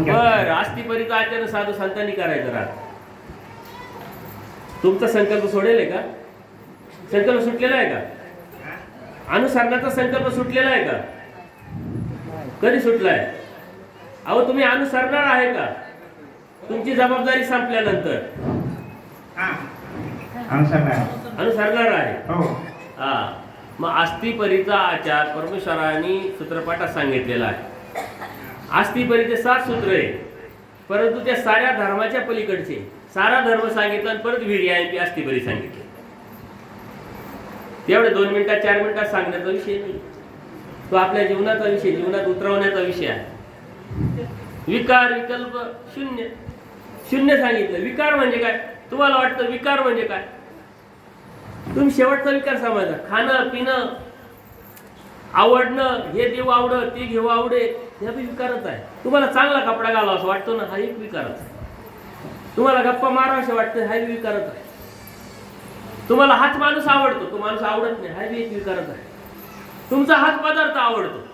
बर आस्तीपरीचं आचरण साधू संतांनी करायचं राहत तुमचा संकल्प सोडेल आहे का? संकल्प सुटलेला आहे का? अनुसरणाचा संकल्प सुटलेला आहे का? कधी सुटलाय? अहो तुम्ही अनुसरणार आहे का? तुमची जबाबदारी संपल्यानंतर. अनुसरणार अनुसरणार आहे. हो. हा. मग आस्तीपरीचा आचार परमेश्वरांनी सूत्रपाठात सांगितलेला आहे. आस्तीपरीचे सात सूत्र आहे परंतु त्या साऱ्या धर्माच्या पलीकडचे. सारा धर्म सांगितला आणि परत विडी आहे ती आस्तीपरी सांगितली. तेवढे दोन मिनिटात चार मिनिटात सांगण्याचा विषय नाही. तो आपल्या जीवनाचा विषय जीवनात उतरवण्याचा विषय आहे. विकार विकल्प शून्य. शून्य सांगितलं. विकार म्हणजे काय? तुम्हाला वाटतं विकार म्हणजे काय? तुम्ही शेवटचा विकार समजा खाणं पिणं आवडणं हे देऊ आवडत ते घेऊ आवडे हे बी विकारच आहे. तुम्हाला चांगला कपडा घाला असं वाटतो ना हा एक विकारच आहे. तुम्हाला गप्पा मारा असं वाटतं हा एक विकारच आहे. तुम्हाला हाच माणूस आवडतो तो माणूस आवडत नाही हा बी एक विकारच आहे. तुमचा हाच पदार्थ आवडतो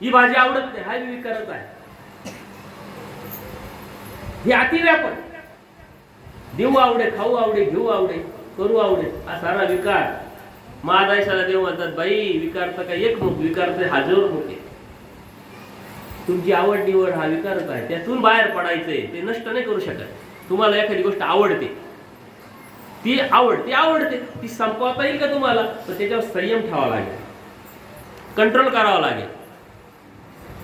ही भाजी आवडत नाही हा बी विकारच आहे. हे अतिव्यापन देऊ आवडे खाऊ आवडे घेऊ आवडे करू आवडे हा सारा विकार. महादायशाला देव म्हणतात बाई विकारचा काय एक मुख विकारचे हजारो मुख आहे तुमची आवड निवड हा विकारच आहे. त्यातून बाहेर पडायचंय ते नष्ट नाही करू शकत. तुम्हाला एखादी गोष्ट आवडते. ती आवड ती आवडते. ती संपवता येईल का तुम्हाला? तर त्याच्यावर संयम ठेवावा लागेल. कंट्रोल करावा लागेल.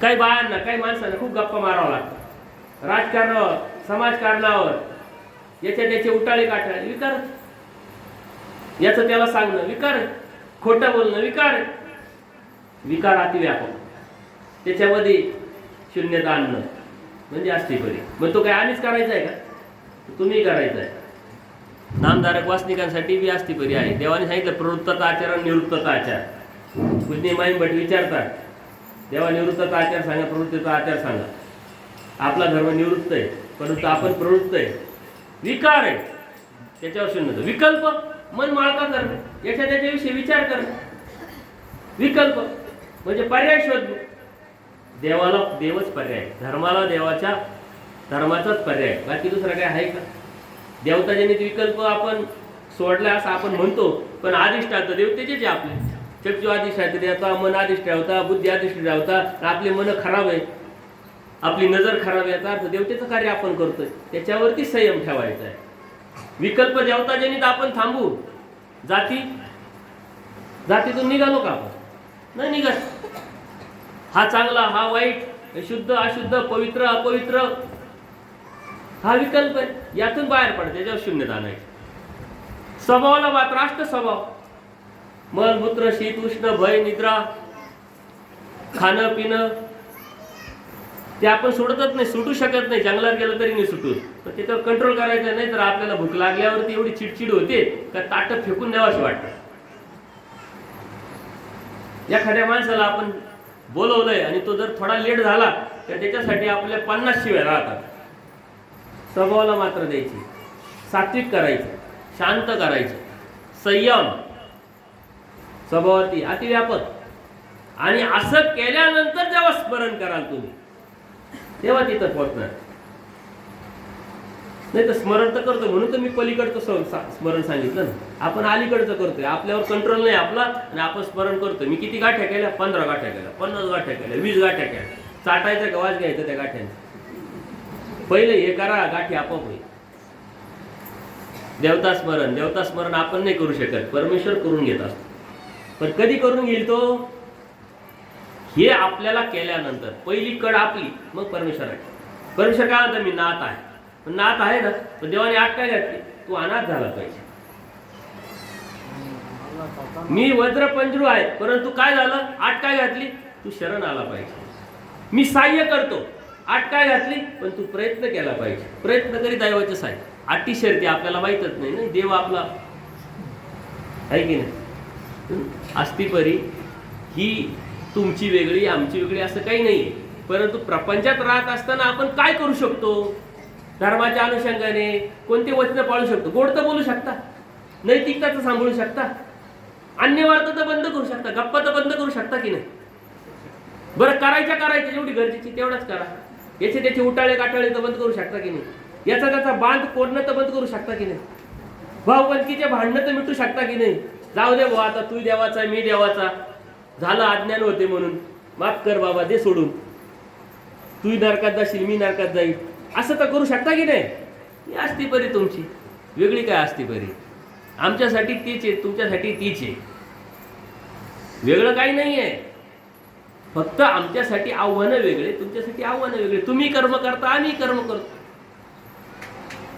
काही बायांना काही माणसांना खूप गप्पा मारावा लागतात. राजकारणावर समाजकारणावर याच्या त्याचे उटाळे काटाळे विकार याचं त्याला सांगणं विकार आहे. खोटं बोलणं विकार आहे. विकार अतिव्यापक. त्याच्यामध्ये शून्यता आणणं म्हणजे अस्तिपरी मग तो काय आम्हीच करायचा आहे का? तुम्ही करायचा आहे. नामधारक वासनिकांसाठी बी अस्तिपरी आहे. देवाने सांगितलं प्रवृत्तता आचार आणि निवृत्तता आचार. पूजनी माईन भट विचारतात. देवा निवृत्तता आचार सांगा प्रवृत्तीचा आचार सांगा. आपला धर्म निवृत्त आहे परंतु आपण प्रवृत्त आहे. विकार आहे. त्याच्यावर शून्य विकल्प? मन माळका करणे याच्या त्याच्याविषयी विचार करणे. विकल्प म्हणजे पर्याय शोधणे. देवाला देवच पर्याय धर्माला देवाच्या धर्माचाच पर्याय. बाकी दुसरा काय आहे का? देवताजनित विकल्प आपण सोडला असं आपण म्हणतो पण आदिष्टात देवतेचे जे आपले. चक्षु अधिष्ठात देवता मन अधिष्ठावता बुद्धी अधिष्ठावता आपले मन खराब आहे. आपली नजर खराब आहे याचा अर्थ देवतेचं कार्य आपण करतोय. त्याच्यावरती संयम ठेवायचा आहे. विकल्प देवताजनित आपण थांबू. जाती जातीतून निघालो का आपण? नाही निघत. हा चांगला हा वाईट शुद्ध अशुद्ध पवित्र अपवित्र हा विकल्प आहे. यातून बाहेर पडते त्याच्यावर शून्यता नाही. स्वभावाला मात्र राष्ट्र स्वभाव मलमूत्र शीत उष्ण भय निद्रा खाणं पिणं ते आपण सोडतच नाही सुटू शकत नाही. जंगलात गेलं तरी नाही सुटू. पण त्याच्यावर कंट्रोल करायचं नाही तर आपल्याला भूक लागल्यावरती एवढी चिडचिड होते का ताटं फेकून द्यावाशी वाटतं. एखाद्या माणसाला आपण बोलवलंय आणि तो जर थोडा लेट झाला तर त्याच्यासाठी आपल्या पन्नास शिव्या राहतात. स्वभावाला मात्र द्यायची. सात्विक करायचं. शांत करायचं. संयम. स्वभावाती अतिव्यापक. आणि असं केल्यानंतर जेव्हा स्मरण कराल तुम्ही. तेव्हा तिथं पोहोचणार. नाही तर स्मरण तर करतो म्हणून तर मी पलीकडचं सा- स्मरण सांगितलं ना. आपण अलीकडचं करतोय आपल्यावर कंट्रोल नाही आपला आणि आपण स्मरण करतोय. मी किती गाठ्या केल्या? पंधरा गाठ्या केल्या पन्नास गाठ्या केल्या वीस गाठ्या केल्या. चाटायचं गवाज घ्यायचं त्या गाठ्यांचा पहिले हे करा गाठी आपोआप होईल. देवता स्मरण देवता स्मरण आपण नाही करू शकत. परमेश्वर करून घेत असतो. पण कधी करून घेईल तो? हे आपल्याला केल्यानंतर पहिली कड आपली मग परमेश्वर आहे परमेश्वर काय म्हणतात मी नाथ आहे. पण नाथ आहे ना पण देवाने आठ काय घातली? तू अनाथ झाला पाहिजे. मी वज्र पंजरू आहे परंतु काय झालं? आठ काय घातली? तू शरण आला पाहिजे. मी सहाय्य करतो. आठ काय घातली? पण तू प्रयत्न केला पाहिजे. प्रयत्न करी दैवाचे साय आठी शर्ती आपल्याला माहीतच नाही ना? देव आपला आहे की नाही? अस्तिपरी ही तुमची वेगळी आमची वेगळी असं काही नाही परंतु प्रपंचात राहत असताना आपण काय करू शकतो? धर्माच्या अनुषंगाने कोणते वचनं पाळू शकतो? गोड तर बोलू शकता. नैतिकताचं सांभाळू शकता. अन्य वार्ता तर बंद करू शकता. गप्पा तर बंद करू शकता की नाही? बरं करायच्या करायच्या जेवढी गरजेची तेवढंच करा. याचे त्याचे उटाळे काटाळे तर बंद करू शकता की नाही? याचा त्याचा बांध कोडणं तर बंद करू शकता की नाही? भाऊबंदकीचे भांडणं तर मिटू शकता की नाही? जाऊ दे भाऊ आता तू देवाचा मी देवाचा. झालं अज्ञान होते म्हणून. माफ कर बाबा दे सोडून. तू नरकात जाशील मी नरकात जाईल असं तर करू शकता की नाही? ही असती परी तुमची. वेगळी काय असती परी? आमच्यासाठी तीच आहे तुमच्यासाठी तीच आहे. वेगळं काही नाही आहे. फक्त आमच्यासाठी आव्हानं वेगळे तुमच्यासाठी आव्हानं वेगळे. तुम्ही कर्म करता आम्ही कर्म करतो.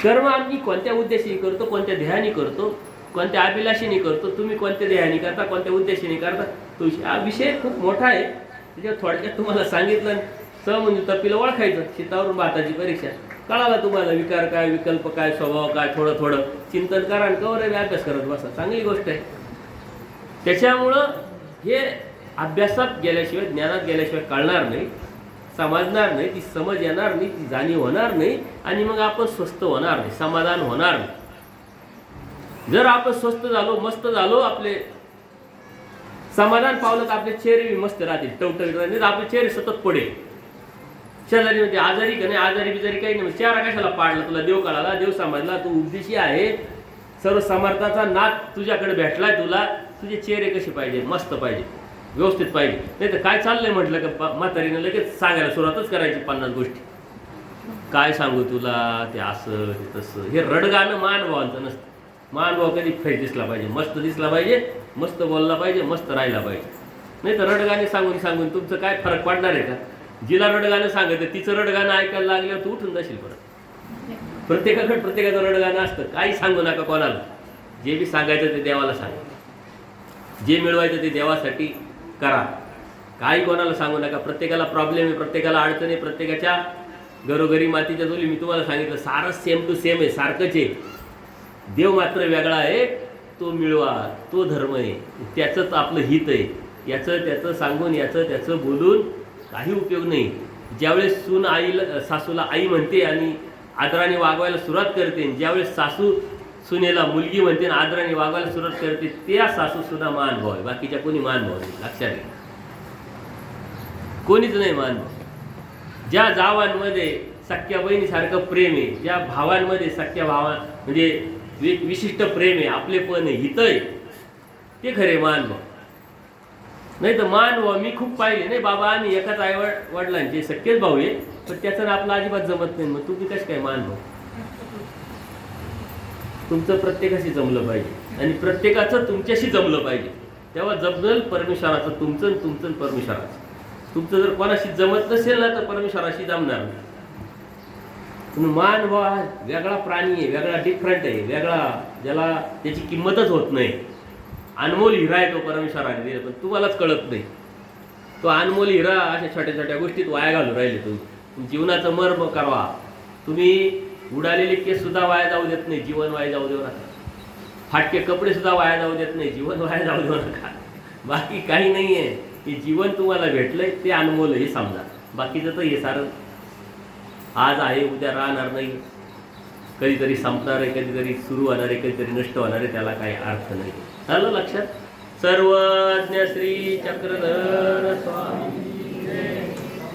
कर्म आम्ही कोणत्या उद्देशाने करतो कोणत्या ध्येयाने करतो कोणत्या अभिलाषेने करतो तुम्ही कोणत्या ध्येयाने करता कोणत्या उद्देशाने करता? तो हा विषय खूप मोठा आहे. त्याच्यात थोडक्यात तुम्हाला सांगितलं स म्हणजे तपीला ओळखायचं. शेतावरून भाताची परीक्षा. कळाला तुम्हाला विकार काय विकल्प काय स्वभाव काय थोडं थोडं. चिंतन करा आणि कवर अभ्यास करत बसा. चांगली गोष्ट आहे. त्याच्यामुळं हे अभ्यासात गेल्याशिवाय ज्ञानात गेल्याशिवाय कळणार नाही. समजणार नाही. ती समज येणार नाही ती जाणीव होणार नाही आणि मग आपण स्वस्त होणार नाही. समाधान होणार नाही. जर आपण स्वस्त झालो मस्त झालो आपले समाधान पावलं तर आपले चेहरे बी मस्त राहतील टवटवीत राहतील. नाही तर आपले चेहरे सतत पडेल. शेजारी म्हणजे आजारी का नाही आजारी बिजारी काही नाही. चेहरा कशाला पाडला तुला? देव कळाला देव समजला तू उपदेशी आहे. सर्व समर्थाचा नाद तुझ्याकडे भेटलाय तुला. तुझे चेहरे कसे पाहिजे? मस्त पाहिजे. व्यवस्थित पाहिजे. नाही तर काय चाललंय म्हटलं का म्हातारीनं लगेच सांगायला सुरुवातच करायची पन्नास गोष्टी. काय सांगू तुला? ते असं ते तसं. हे रडगाणं मानभावांचं नसतं. मानभाव कधी फ्रेश दिसला पाहिजे मस्त दिसला पाहिजे मस्त बोलला पाहिजे मस्त राहिला पाहिजे. नाही तर रडगाणे सांगून सांगून तुमचं काय फरक पडणार आहे का? जिला रडगाणं सांगत तिचं रडगाणं ऐकायला लागल्यावर तू उठून जाशील परत प्रत्येकाकडे प्रत्येकाचं रडगाणं असतं काही सांगू नका कोणाला. जे बी सांगायचं ते देवाला सांगा. जे मिळवायचं ते देवासाठी करा. काही कोणाला सांगू नका प्रत्येकाला प्रॉब्लेम आहे प्रत्येकाला अडचण आहे प्रत्येकाच्या घरोघरी मातीच्या जोली मी तुम्हाला सांगितलं सारंच सेम टू सेम आहे सारखंच आहे. देव मात्र वेगळा आहे तो मिळवा तो धर्म आहे. त्याचंच आपलं हित आहे. याचं त्याचं सांगून याचं त्याचं बोलून काही उपयोग नाही. ज्यावेळेस सून आईला सासूला आई म्हणते आणि आदराने वागवायला सुरुवात करते आणि ज्यावेळेस सासू सुनेला मुलगी म्हणते आणि आदराने वागवायला सुरुवात करते त्या सासूसुद्धा मानभाव आहे बाकीच्या कोणी मानभाव नाही. लक्षात घ्या. कोणीच नाही मानभाव ज्या जावांमध्ये सख्या बहिणीसारखं प्रेम आहे ज्या भावांमध्ये सख्या भावा म्हणजे एक विशिष्ट प्रेम आहे आपलेपण आहे हित आहे. ते खरे मानभाव नाही तर मान व मी खूप पाहिले. नाही बाबा आम्ही एकाच आई वड- वडिलांचे सख्खेच भाऊ आहे पण त्याचं आपला आपलं अजिबात जमत नाही. मग तुम्ही कसं काय मान भाऊ? तुमचं प्रत्येकाशी जमलं पाहिजे. आणि प्रत्येकाचं तुमच्याशी जमलं पाहिजे. तेव्हा जमलं परमेश्वराचं तुमचं आणि तुमचं परमेश्वराचं. तुमचं जर कोणाशी जमत नसेल ना तर परमेश्वराशी जमणार नाही. पण मान बा वेगळा प्राणी आहे वेगळा डिफरंट आहे वेगळा ज्याला त्याची किंमतच होत नाही. अनमोल हिरा आहे तो परमेश्वराने दिला पण तुम्हालाच कळत नाही. तो अनमोल हिरा अशा छोट्या छोट्या गोष्टीत वाया घालून राहिले तुम्ही. जीवनाचं मर्म करवा. तुम्ही उडालेले केस सुद्धा वाया जाऊ देत नाही जीवन वाया जाऊ देऊ नका. फाटके कपडे सुद्धा वाया जाऊ देत नाही जीवन वाया जाऊ देऊ नका. बाकी काही नाही आहे की जीवन तुम्हाला भेटलंय ते अनमोल हे समजा. बाकीचं तर हे सारं आज आहे उद्या राहणार नाही. कधीतरी संपणार आहे कधीतरी सुरू होणार आहे कधीतरी नष्ट होणार आहे त्याला काही अर्थ नाही. झालं लक्षात? सर्वज्ञ श्री चक्रधर स्वामी